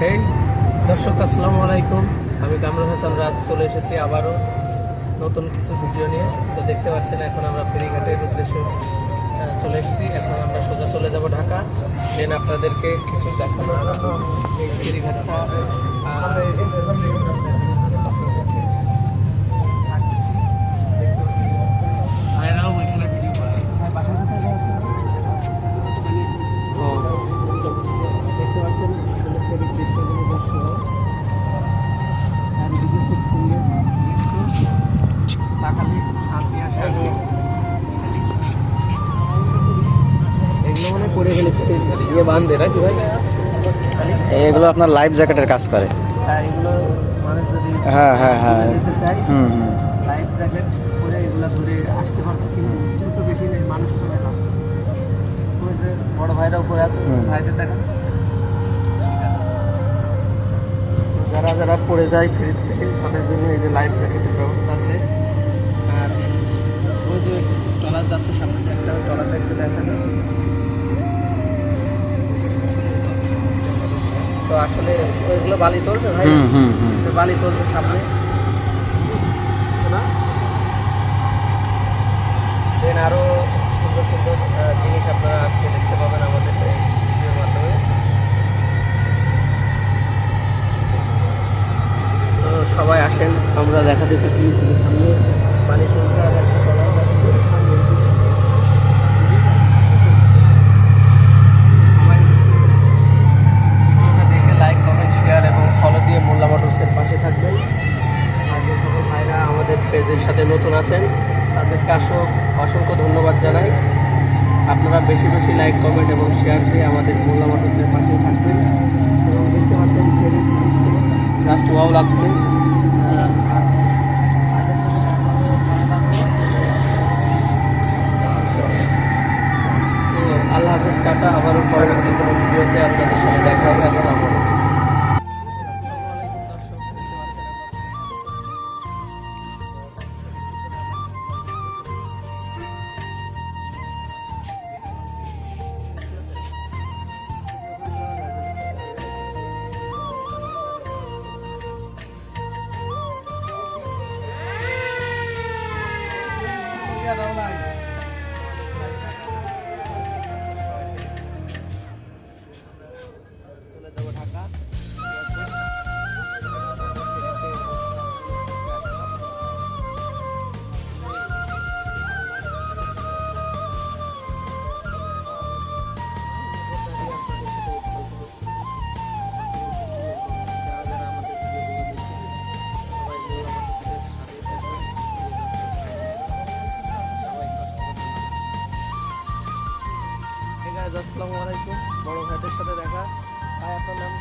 হেই দর্শক, আসসালামু আলাইকুম। আমি কামরুল হাসান রাজ চলে এসেছি আবারও নতুন কিছু ভিডিও নিয়ে। তো দেখতে পাচ্ছেন, এখন আমরা ফেরিঘাটের উদ্দেশ্যে চলে এসেছি। এখন আমরা সোজা চলে যাব ঢাকা। দেন আপনাদেরকে কিছু দেখানো ফেরিঘাটটা ইয়ে বান্ধে নাকি ভাই? এগুলো আপনার লাইফ জ্যাকেটের কাজ করে। হ্যাঁ এগুলো মানুষ যদি হ্যাঁ, হ্যাঁ, হ্যাঁ। হুম হুম। লাইফ জ্যাকেট পরে এগুলো ধরে আসতে পারবে কিন্তু তো বেশি নেই মানুষ তো মেলা ওই যে বড় ভাইরা উপরে আছে ভাইদের দেখা। যারা যারা পড়ে যায় থেকে তাদের জন্য এই যে লাইফ জ্যাকেটের ব্যবস্থা আছে। আর ওই যে ট্রলার যাচ্ছে সামনে একটা ট্রলারটা একটু দেখা যায় তো আসলে ওইগুলো বালি তুলছে ভাই। তো বালি তুলছে সামনে। দেন আরও সুন্দর সুন্দর জিনিস আপনারা আজকে দেখতে পাবেন আমাদের ভিডিওর মাধ্যমে। তো সবাই আসেন আমরা দেখা দেখি সামনে বালি তুলছে আর একটা পেজের সাথে নতুন আছেন, তাদেরকে আসো, অসংখ্য ধন্যবাদ জানাই। আপনারা বেশি বেশি লাইক কমেন্ট এবং শেয়ার দিয়ে আমাদের মোল্লা মোটরসের পাশে থাকবেন। এবং দেখতে পাচ্ছেন জাস্ট ওয়াও লাগছে। আল্লাহ হাফিজ টাটা, আবারও পরবর্তী কোনো ভিডিওতে আপনাদের সাথে দেখা হবে। আসসালামু আলাইকুম আসসালামু আলাইকুম। বড় ভাইদের সাথে দেখা। ভাই নাম